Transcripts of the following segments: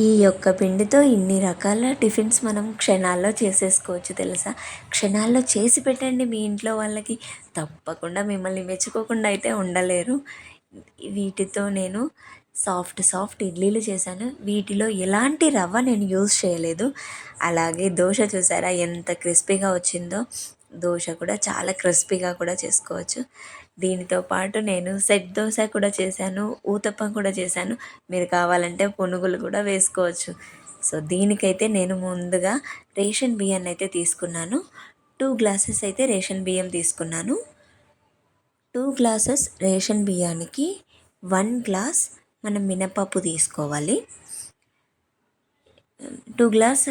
ఈ యొక్క పిండితో ఇన్ని రకాల టిఫిన్స్ మనం క్షణాల్లో చేసేసుకోవచ్చు తెలుసా? క్షణాల్లో చేసి పెట్టండి మీ ఇంట్లో వాళ్ళకి. తప్పకుండా మిమ్మల్ని మెచ్చుకోకుండా అయితే ఉండలేరు. వీటితో నేను సాఫ్ట్ సాఫ్ట్ ఇడ్లీలు చేశాను. వీటిలో ఎలాంటి రవ్వ నేను యూజ్ చేయలేదు. అలాగే దోశ చూసారా? ఎంత క్రిస్పీగా వచ్చిందో. దోశ కూడా చాలా క్రిస్పీగా కూడా చేసుకోవచ్చు. దీనితో పాటు నేను సెట్ దోశ కూడా చేశాను ఊతప్పం కూడా చేశాను. మీరు కావాలంటే పునుగులు కూడా వేసుకోవచ్చు. సో దీనికైతే నేను ముందుగా రేషన్ బియ్యాన్ని అయితే తీసుకున్నాను. టూ గ్లాసెస్ అయితే రేషన్ బియ్యం తీసుకున్నాను. టూ గ్లాసెస్ రేషన్ బియ్యానికి వన్ గ్లాస్ మనం మినపప్పు తీసుకోవాలి. టూ గ్లాస్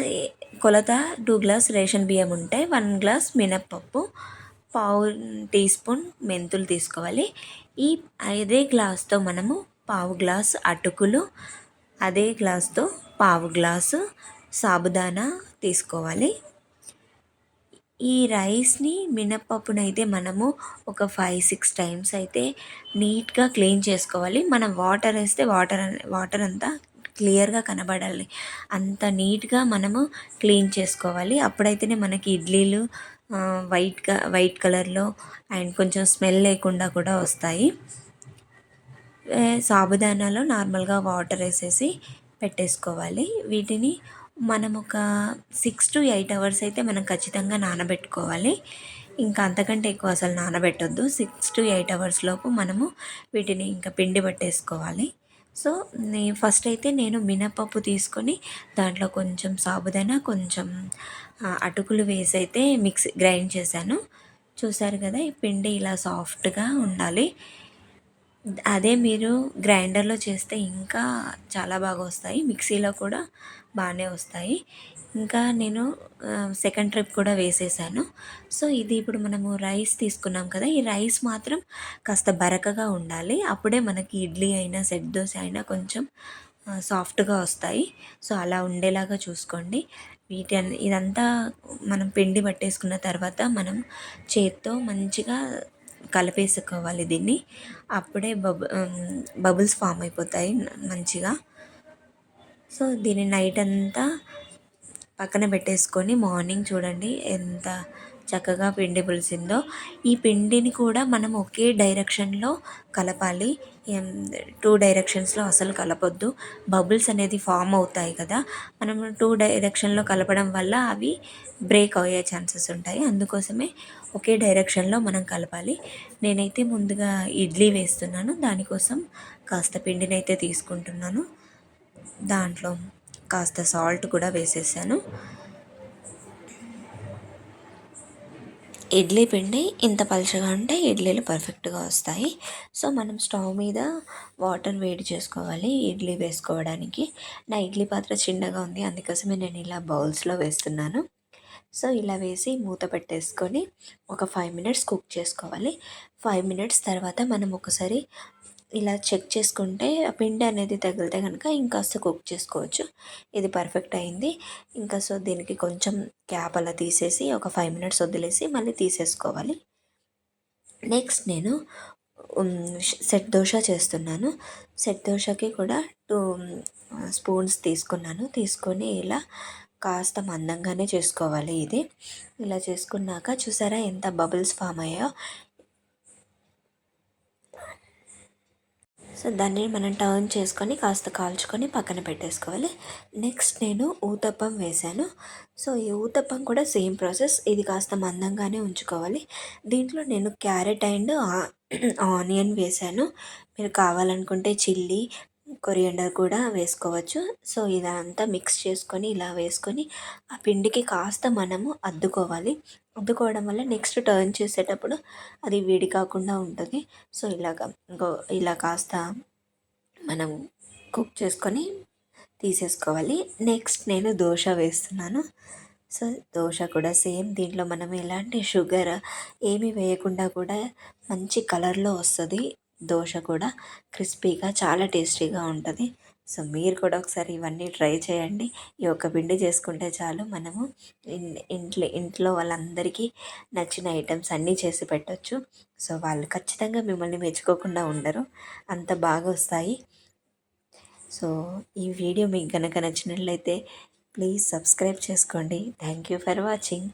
కొలత టూ గ్లాస్ రేషన్ బియ్యం ఉంటే వన్ గ్లాస్ మినప్పప్పు పావు టీ స్పూన్ మెంతులు తీసుకోవాలి. ఈ అదే గ్లాస్తో మనము పావు గ్లాస్ అటుకులు అదే గ్లాస్తో పావు గ్లాసు సాబుదానా తీసుకోవాలి. ఈ రైస్ని మినప్పప్పునైతే మనము ఒక ఫైవ్ సిక్స్ టైమ్స్ అయితే నీట్గా క్లీన్ చేసుకోవాలి. మనం వాటర్ వేస్తే వాటర్ వాటర్ అంతా క్లియర్గా కనబడాలి. అంత నీట్గా మనము క్లీన్ చేసుకోవాలి. అప్పుడైతేనే మనకి ఇడ్లీలు వైట్గా వైట్ కలర్లో అండ్ కొంచెం స్మెల్ లేకుండా కూడా వస్తాయి. సాబుదానాలో నార్మల్గా వాటర్ వేసేసి పెట్టేసుకోవాలి. వీటిని మనం ఒక సిక్స్ టు ఎయిట్ అవర్స్ అయితే మనం ఖచ్చితంగా నానబెట్టుకోవాలి. ఇంకా అంతకంటే ఎక్కువ అసలు నానబెట్టొద్దు. సిక్స్ టు ఎయిట్ అవర్స్ లోపు మనము వీటిని ఇంకా పిండి పట్టేసుకోవాలి. సో నే ఫస్ట్ అయితే నేను మినపప్పు తీసుకొని దాంట్లో కొంచెం సాబుదానా కొంచెం అటుకులు వేసి అయితే మిక్స్ గ్రైండ్ చేశాను. చూసారు కదా ఈ పిండి ఇలా సాఫ్ట్గా ఉండాలి. అదే మీరు గ్రైండర్లో చేస్తే ఇంకా చాలా బాగా వస్తాయి. మిక్సీలో కూడా బాగానే వస్తాయి. ఇంకా నేను సెకండ్ ట్రిప్ కూడా వేసేసాను. సో ఇది ఇప్పుడు మనము రైస్ తీసుకున్నాం కదా ఈ రైస్ మాత్రం కాస్త బరకగా ఉండాలి. అప్పుడే మనకి ఇడ్లీ అయినా సెట్ దోశ అయినా కొంచెం సాఫ్ట్గా వస్తాయి. సో అలా ఉండేలాగా చూసుకోండి. వీటి ఇదంతా మనం పిండి పట్టేసుకున్న తర్వాత మనం చేత్తో మంచిగా కలిపేసుకోవాలి దీన్ని. అప్పుడే బబు బబుల్స్ ఫామ్ అయిపోతాయి మంచిగా. సో దీన్ని నైట్ అంతా పక్కన పెట్టేసుకొని మార్నింగ్ చూడండి ఎంత చక్కగా పిండి పులిసిందో. ఈ పిండిని కూడా మనం ఒకే డైరెక్షన్లో కలపాలి. టూ డైరెక్షన్స్లో అసలు కలపొద్దు. బబుల్స్ అనేది ఫామ్ అవుతాయి కదా. మనం టూ డైరెక్షన్లో కలపడం వల్ల అవి బ్రేక్ అయ్యే ఛాన్సెస్ ఉంటాయి. అందుకోసమే ఒకే డైరెక్షన్లో మనం కలపాలి. నేనైతే ముందుగా ఇడ్లీ వేస్తున్నాను. దానికోసం కాస్త పిండిని అయితే తీసుకుంటున్నాను. దాంట్లో కాస్త సాల్ట్ కూడా వేసేసాను. ఇడ్లీ పిండి ఇంత పలుచగా ఉంటే ఇడ్లీలు పర్ఫెక్ట్గా వస్తాయి. సో మనం స్టవ్ మీద వాటర్ వేడి చేసుకోవాలి ఇడ్లీ వేసుకోవడానికి. నా ఇడ్లీ పాత్ర చిన్నగా ఉంది. అందుకోసమే నేను ఇలా బౌల్స్లో వేస్తున్నాను. సో ఇలా వేసి మూత పెట్టేసుకొని ఒక ఫైవ్ మినిట్స్ కుక్ చేసుకోవాలి. ఫైవ్ మినిట్స్ తర్వాత మనం ఒకసారి ఇలా చెక్ చేసుకుంటే పిండి అనేది తగిలితే కనుక ఇంకాస్త కుక్ చేసుకోవచ్చు. ఇది పర్ఫెక్ట్ అయింది. ఇంకా సో దీనికి కొంచెం క్యాప్ అలా తీసేసి ఒక ఫైవ్ మినిట్స్ వదిలేసి మళ్ళీ తీసేసుకోవాలి. నెక్స్ట్ నేను సెట్ దోశ చేస్తున్నాను. సెట్ దోశకి కూడా టూ స్పూన్స్ తీసుకున్నాను. తీసుకొని ఇలా కాస్త మందంగానే చేసుకోవాలి ఇది. ఇలా చేసుకున్నాక చూసారా ఎంత బబుల్స్ ఫామ్ అయ్యాయో? సో దాన్ని మనం టర్న్ చేసుకొని కాస్త కాల్చుకొని పక్కన పెట్టేసుకోవాలి. నెక్స్ట్ నేను ఊతప్పం వేశాను. సో ఈ ఊతప్పం కూడా సేమ్ ప్రాసెస్. ఇది కాస్త మందంగానే ఉంచుకోవాలి. దీంట్లో నేను క్యారెట్ అండ్ ఆనియన్ వేశాను. మీరు కావాలనుకుంటే చిల్లీ కొరియండర్ కూడా వేసుకోవచ్చు. సో ఇదంతా మిక్స్ చేసుకొని ఇలా వేసుకొని ఆ పిండికి కాస్త మనము అద్దుకోవాలి. అద్దుకోవడం వల్ల నెక్స్ట్ టర్న్ చేసేటప్పుడు అది వేడి కాకుండా ఉంటుంది. సో ఇలాగ ఇంకో ఇలా కాస్త మనం కుక్ చేసుకొని తీసేసుకోవాలి. నెక్స్ట్ నేను దోశ వేస్తున్నాను. సో దోశ కూడా సేమ్ దీంట్లో మనం ఎలాంటి షుగర్ ఏమి వేయకుండా కూడా మంచి కలర్లో వస్తుంది. దోశ కూడా క్రిస్పీగా చాలా టేస్టీగా ఉంటుంది. సో మీరు కూడా ఒకసారి ఇవన్నీ ట్రై చేయండి. ఈ ఒక్క పిండి చేసుకుంటే చాలు మనము ఇంట్లో ఇంట్లో వాళ్ళందరికీ నచ్చిన ఐటమ్స్ అన్నీ చేసి పెట్టచ్చు. సో వాళ్ళు ఖచ్చితంగా మిమ్మల్ని మెచ్చుకోకుండా ఉండరు. అంత బాగా వస్తాయి. సో ఈ వీడియో మీకు కనుక నచ్చినట్లయితే ప్లీజ్ సబ్స్క్రైబ్ చేసుకోండి. Thank you for watching.